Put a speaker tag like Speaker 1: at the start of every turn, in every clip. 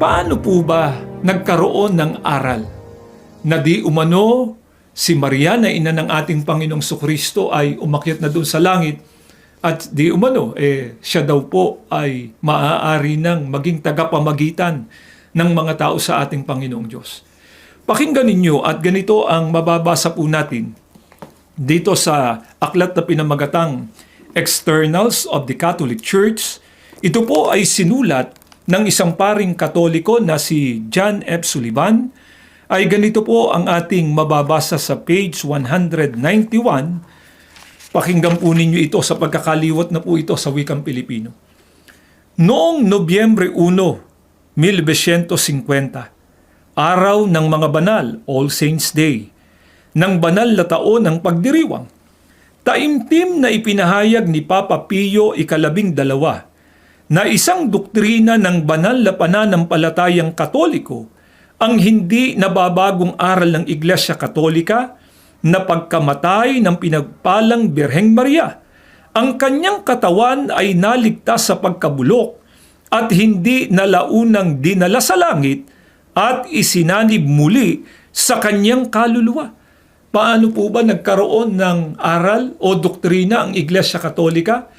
Speaker 1: Paano po ba nagkaroon ng aral na di umano si Maria na ina ng ating Panginoong Sukristo ay umakyat na doon sa langit at di umano eh siya daw po ay maaari ng maging tagapamagitan ng mga tao sa ating Panginoong Diyos. Pakinggan ninyo at ganito ang mababasa po natin dito sa aklat na pinamagatang Externals of the Catholic Church. Ito po ay sinulat ng isang paring katoliko na si John F. Sullivan. Ay ganito po ang ating mababasa sa page 191. Pakinggan po ninyo ito sa pagkakaliwat na po ito sa wikang Pilipino. Noong Nobyembre 1, 1950, araw ng mga banal, All Saints Day, ng banal na taon ng pagdiriwang, taimtim na ipinahayag ni Papa Pio ikalabing dalawa na isang doktrina ng banal na pananampalatayang katoliko ang hindi nababagong aral ng Iglesia Katolika na pagkamatay ng pinagpalang Birheng Maria, ang kanyang katawan ay naligtas sa pagkabulok at hindi nalaunang dinala sa langit at isinanib muli sa kanyang kaluluwa. Paano po ba nagkaroon ng aral o doktrina ang Iglesia Katolika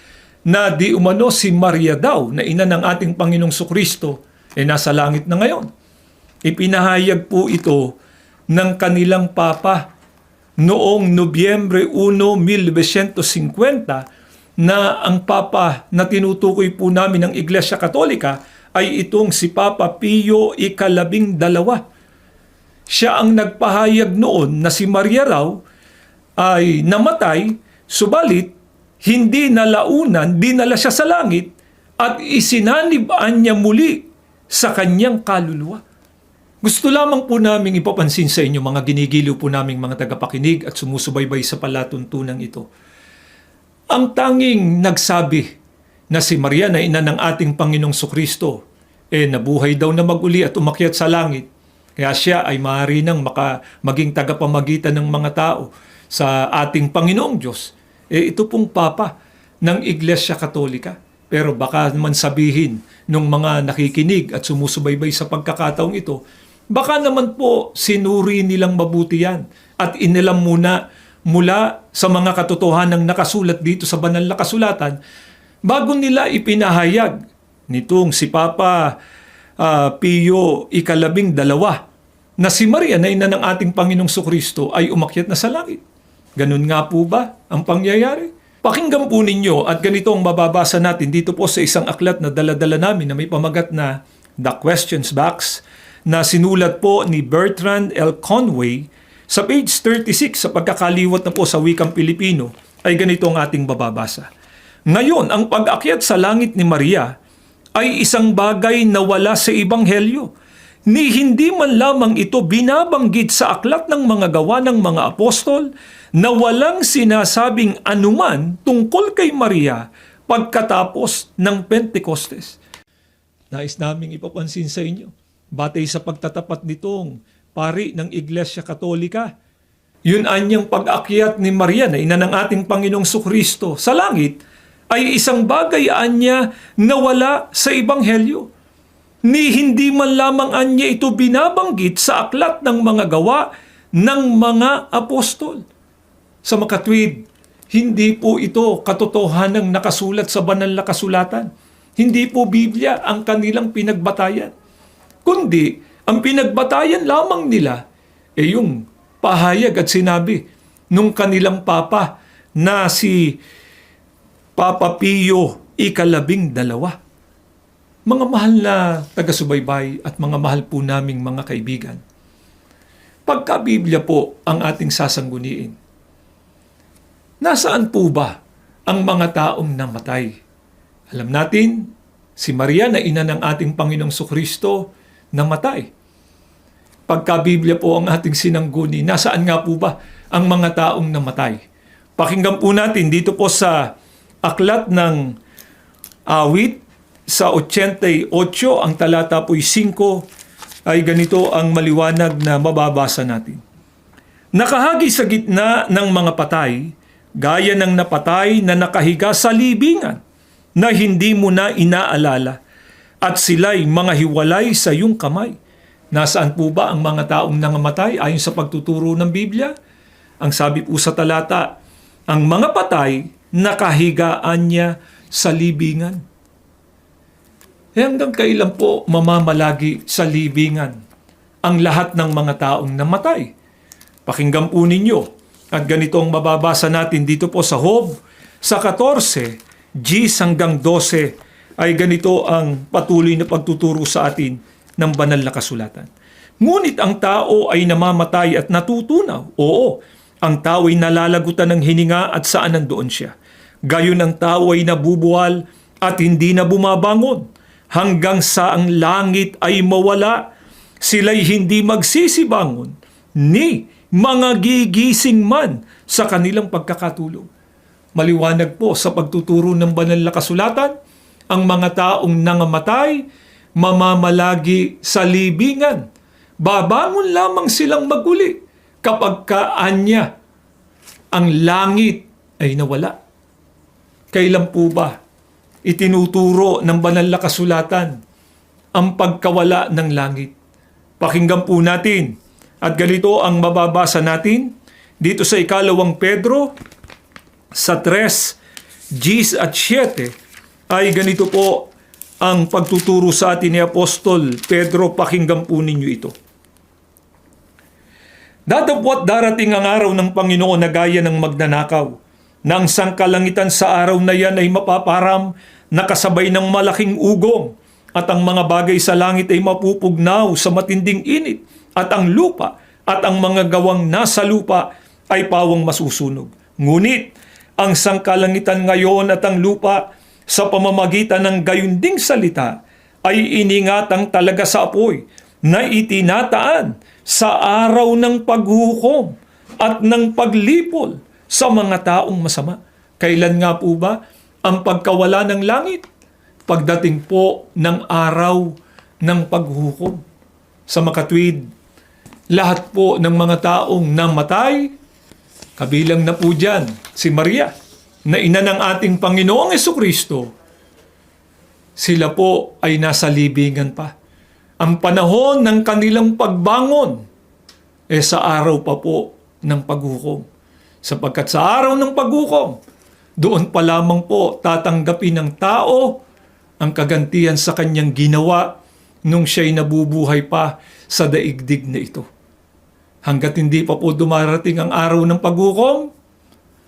Speaker 1: na di umano si Maria daw na ina ng ating Panginoong Sukristo eh nasa langit na ngayon? Ipinahayag po ito ng kanilang Papa noong Nobyembre 1, 1950 na ang Papa na tinutukoy po namin ng Iglesia Katolika ay itong si Papa Pio ikalabing dalawa. Siya ang nagpahayag noon na si Maria raw ay namatay, subalit hindi nalaunan, dinala siya sa langit at isinanibaan niya muli sa kanyang kaluluwa. Gusto lamang po naming ipapansin sa inyo mga ginigiliw po naming mga tagapakinig at sumusubaybay sa palatuntunan ito. Ang tanging nagsabi na si Maria na ina ng ating Panginoong Sukristo, eh nabuhay daw na maguli at umakyat sa langit. Kaya siya ay maaari nang maka, maging tagapamagitan ng mga tao sa ating Panginoong Diyos. Eh ito pong Papa ng Iglesia Katolika. Pero baka naman sabihin nung mga nakikinig at sumusubaybay sa pagkakataong ito, baka naman po sinuri nilang mabuti yan at inilam muna mula sa mga katotohanan nakasulat dito sa banal na kasulatan bago nila ipinahayag nitong si Papa ah, Pio ikalabing dalawa na si Maria na ina ng ating Panginoong Sukristo ay umakyat na sa langit. Ganun nga po ba ang pangyayari? Pakinggan po ninyo at ganito ang mababasa natin dito po sa isang aklat na daladala namin na may pamagat na The Questions Box na sinulat po ni Bertrand L. Conway sa page 36 sa pagkakaliwat na po sa wikang Pilipino ay ganito ang ating bababasa. Ngayon, ang pag-akyat sa langit ni Maria ay isang bagay na wala sa Ebanghelyo ni hindi man lamang ito binabanggit sa aklat ng mga gawa ng mga apostol na walang sinasabing anuman tungkol kay Maria pagkatapos ng Pentecostes. Nais naming ipapansin sa inyo, batay sa pagtatapat nitong pari ng Iglesia Katolika, yun anyang pag-akyat ni Maria na ina ng ating Panginoong Sukristo sa langit ay isang bagay anya na wala sa Ebanghelyo ni hindi man lamang anya ito binabanggit sa aklat ng mga gawa ng mga apostol. Sa makatwid, hindi po ito katotohanang nakasulat sa banal na kasulatan. Hindi po Biblia ang kanilang pinagbatayan. Kundi, ang pinagbatayan lamang nila ay yung pahayag at sinabi nung kanilang papa na si Papa Pio ikalabing dalawa. Mga mahal na taga-subaybay at mga mahal po naming mga kaibigan, pagka Biblia po ang ating sasangguniin, nasaan po ba ang mga taong namatay? Alam natin, si Maria na ina ng ating Panginoong Sukristo namatay. Pagka Biblia po ang ating sinangguni, nasaan nga po ba ang mga taong namatay? Pakinggan po natin dito po sa aklat ng awit sa 88, ang talata po'y 5, ay ganito ang maliwanag na mababasa natin. Nakahagi sa gitna ng mga patay, gaya ng napatay na nakahiga sa libingan, na hindi mo na inaalala, at sila'y mga hiwalay sa iyong kamay. Nasaan po ba ang mga taong nangamatay ayon sa pagtuturo ng Biblia? Ang sabi po sa talata, ang mga patay nakahigaan niya sa libingan. Eh hanggang kailan po mamamalagi sa libingan ang lahat ng mga taong namatay? Pakinggan po ninyo. At ganito ang mababasa natin dito po sa Hob, sa 14, G hanggang 12, ay ganito ang patuloy na pagtuturo sa atin ng banal na kasulatan. Ngunit ang tao ay namamatay at natutunaw. Oo, ang tao ay nalalagutan ng hininga at saan nandoon siya. Gayon ang tao ay nabubuhal at hindi na bumabangon hanggang sa ang langit ay mawala. Sila'y hindi magsisibangon ni mga gigising man sa kanilang pagkakatulog. Maliwanag po sa pagtuturo ng banal na kasulatan, ang mga taong nangamatay, mamamalagi sa libingan. Babangon lamang silang maguli kapag kaanya ang langit ay nawala. Kailan po ba itinuturo ng banal na kasulatan ang pagkawala ng langit? Pakinggan po natin at ganito ang mababasa natin dito sa ikalawang Pedro sa 3, Gs at 7 ay ganito po ang pagtuturo sa atin ni Apostol Pedro. Pakinggan po ninyo ito. Datapwat darating ang araw ng Panginoon na gaya ng magnanakaw. Nang sangkalangitan sa araw na yan ay mapaparam na kasabay ng malaking ugong at ang mga bagay sa langit ay mapupugnaw sa matinding init at ang lupa at ang mga gawang nasa lupa ay pawang masusunog. Ngunit ang sangkalangitan ngayon at ang lupa sa pamamagitan ng gayunding salita ay iningatang talaga sa apoy na itinataan sa araw ng paghukom at ng paglipol sa mga taong masama. Kailan nga po ba ang pagkawala ng langit? Pagdating po ng araw ng paghukom. Sa makatwid, lahat po ng mga taong namatay, kabilang na po dyan si Maria, na ina ng ating Panginoong Kristo, sila po ay nasa libingan pa. Ang panahon ng kanilang pagbangon eh sa araw pa po ng paghukom. Sapagkat sa araw ng paghukom, doon pa lamang po tatanggapin ng tao ang kagantihan sa kanyang ginawa nung siya'y nabubuhay pa sa daigdig na ito. Hanggat hindi pa po dumarating ang araw ng paghukom,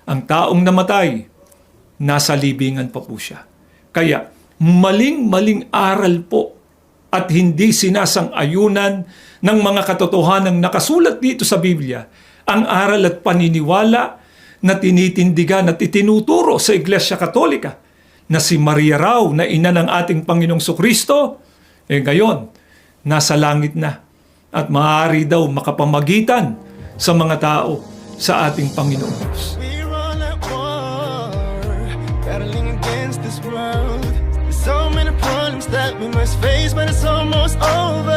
Speaker 1: ang taong namatay, nasa libingan pa po siya. Kaya, maling-maling aral po at hindi sinasang-ayunan ng mga katotohanang nakasulat dito sa Biblia ang aral at paniniwala na tinitindigan at itinuturo sa Iglesia Katolika na si Maria raw na ina ng ating Panginoong Sukristo, eh ngayon, nasa langit na at maaari daw makapamagitan sa mga tao sa ating Panginoong Diyos.
Speaker 2: That we must face, but it's almost over.